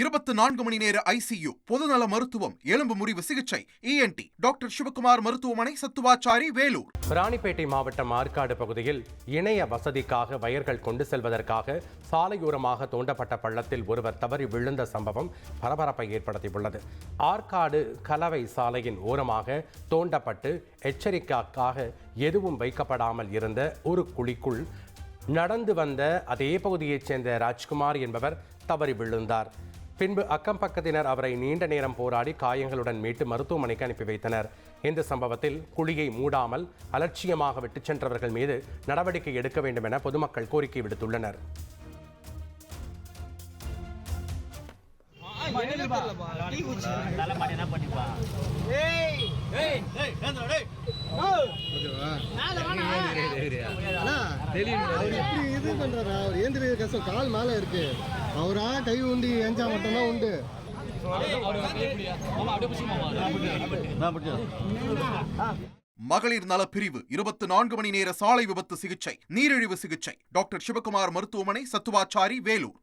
இருபத்தி நான்கு மணி நேர ஐசியு பொதுநல மருத்துவம் எலும்பு முறிவு சிகிச்சை இஎன்டி டாக்டர் சிவகுமார் மருத்துவமனை சத்துவாச்சாரி வேலூர். ராணிப்பேட்டை மாவட்டம் ஆற்காடு பகுதியில் இணைய வசதிக்காக வயர்கள் கொண்டு செல்வதற்காக சாலையோரமாக தோண்டப்பட்ட பள்ளத்தில் ஒருவர் தவறி விழுந்த சம்பவம் பரபரப்பை ஏற்படுத்தியுள்ளது. ஆற்காடு கலவை சாலையின் ஓரமாக தோண்டப்பட்டு எச்சரிக்கைக்காக எதுவும் வைக்கப்படாமல் இருந்த ஒரு குழிக்குள் நடந்து வந்த அதே பகுதியைச் சேர்ந்த ராஜ்குமார் என்பவர் தவறி விழுந்தார். பின்பு அக்கம் பக்கத்தினர் அவரை நீண்ட நேரம் போராடி காயங்களுடன் மீட்டு மருத்துவமனைக்கு அனுப்பி வைத்தனர் இந்த சம்பவத்தில் குழியை மூடாமல் அலட்சியமாக விட்டுச் சென்றவர்கள் மீது நடவடிக்கை எடுக்க வேண்டும் என பொதுமக்கள் கோரிக்கை விடுத்துள்ளனர் அவர் எப்படி இது பண்றாரா. அவர் ஏந்திர கஷ்டம். கால் மேல இருக்கு. அவரா கை உண்டி ஏஞ்சா மட்டும்தான் உண்டு. மகளிர் நல பிரிவு இருபத்தி நான்கு மணி நேர சாலை விபத்து சிகிச்சை நீரிழிவு சிகிச்சை. டாக்டர் சிவகுமார் மருத்துவமனை சத்துவாச்சாரி வேலூர்.